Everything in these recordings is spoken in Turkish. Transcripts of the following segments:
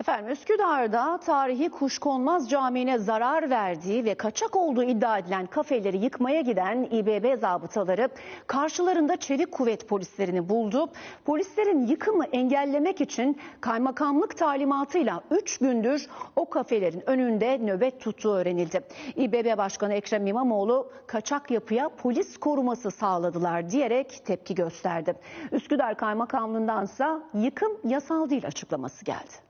Efendim Üsküdar'da tarihi Kuşkonmaz Camii'ne zarar verdiği ve kaçak olduğu iddia edilen kafeleri yıkmaya giden İBB zabıtaları karşılarında çevik kuvvet polislerini buldu. Polislerin yıkımı engellemek için kaymakamlık talimatıyla 3 gündür o kafelerin önünde nöbet tuttuğu öğrenildi. İBB Başkanı Ekrem İmamoğlu kaçak yapıya polis koruması sağladılar diyerek tepki gösterdi. Üsküdar Kaymakamlığındansa yıkım yasal değil açıklaması geldi.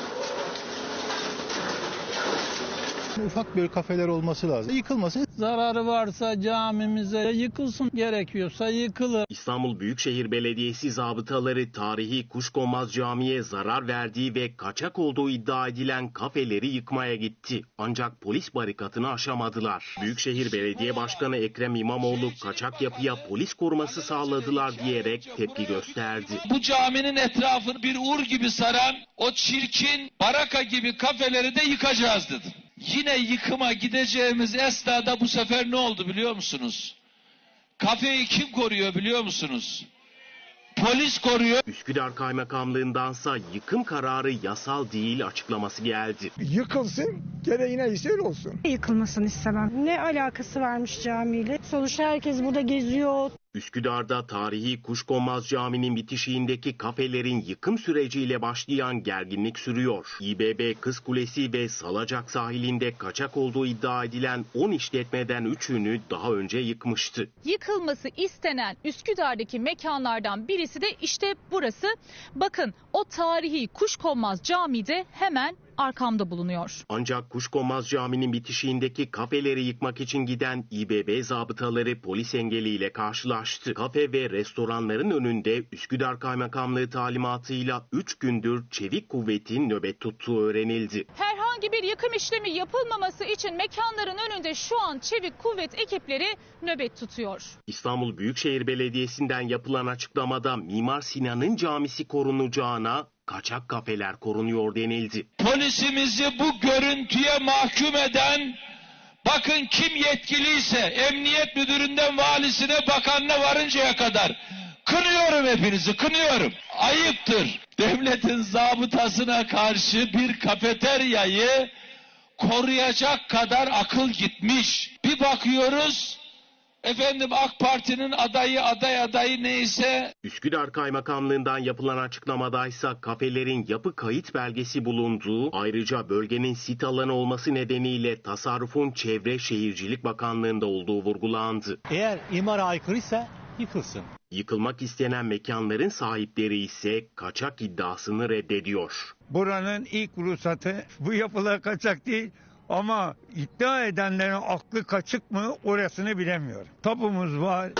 Ufak bir kafeler olması lazım. Yıkılması Zararı varsa camimize yıkılsın gerekiyorsa yıkılır. İstanbul Büyükşehir Belediyesi zabıtaları tarihi Kuşkonmaz Camii'ye zarar verdiği ve kaçak olduğu iddia edilen kafeleri yıkmaya gitti. Ancak polis barikatını aşamadılar. Büyükşehir Belediye Başkanı Ekrem İmamoğlu kaçak yapıya polis koruması sağladılar diyerek tepki gösterdi. bu caminin etrafını bir ur gibi saran o çirkin baraka gibi kafeleri de yıkacağız dedi. Yine yıkıma gideceğimiz esnada bu sefer ne oldu biliyor musunuz? Kafeyi kim koruyor biliyor musunuz? Polis koruyor. Üsküdar Kaymakamlığındansa yıkım kararı yasal değil açıklaması geldi. yıkılsın gereğine ise öyle olsun. yıkılmasını istemem. Ne alakası varmış camiyle? Sonuçta herkes burada geziyor, Üsküdar'da tarihi Kuşkonmaz Camii'nin bitişiğindeki kafelerin yıkım süreciyle başlayan gerginlik sürüyor. İBB Kız Kulesi ve Salacak sahilinde kaçak olduğu iddia edilen 10 işletmeden 3'ünü daha önce yıkmıştı. yıkılması istenen Üsküdar'daki mekanlardan birisi de işte burası. Bakın o tarihi Kuşkonmaz Camii de hemen arkamda bulunuyor. Ancak Kuşkonmaz Camii'nin bitişiğindeki kafeleri yıkmak için giden İBB zabıtaları polis engeliyle karşılaştı. Kafe ve restoranların önünde Üsküdar Kaymakamlığı talimatıyla 3 gündür çevik kuvvetin nöbet tuttuğu öğrenildi. Herhangi bir yıkım işlemi yapılmaması için mekanların önünde şu an çevik kuvvet ekipleri nöbet tutuyor. İstanbul Büyükşehir Belediyesi'nden yapılan açıklamada Mimar Sinan'ın camisi korunacağına kaçak kafeler korunuyor denildi. Polisimizi bu görüntüye mahkum eden bakın kim yetkiliyse emniyet müdüründen valisine bakanına varıncaya kadar kınıyorum hepinizi kınıyorum. Ayıptır. Devletin zabıtasına karşı bir kafeteryayı koruyacak kadar akıl gitmiş. Bir bakıyoruz efendim AK Parti'nin adayı aday adayı neyse Üsküdar Kaymakamlığından yapılan açıklamadaysa kafelerin yapı kayıt belgesi bulunduğu ayrıca bölgenin sit alanı olması nedeniyle tasarrufun Çevre Şehircilik Bakanlığı'nda olduğu vurgulandı. eğer imara aykırıysa yıkılsın. Yıkılmak istenen mekanların sahipleri ise kaçak iddiasını reddediyor. Buranın ilk ruhsatı bu yapılar kaçak değil ama iddia edenlerin aklı kaçık mı orasını bilemiyorum. Tapumuz var,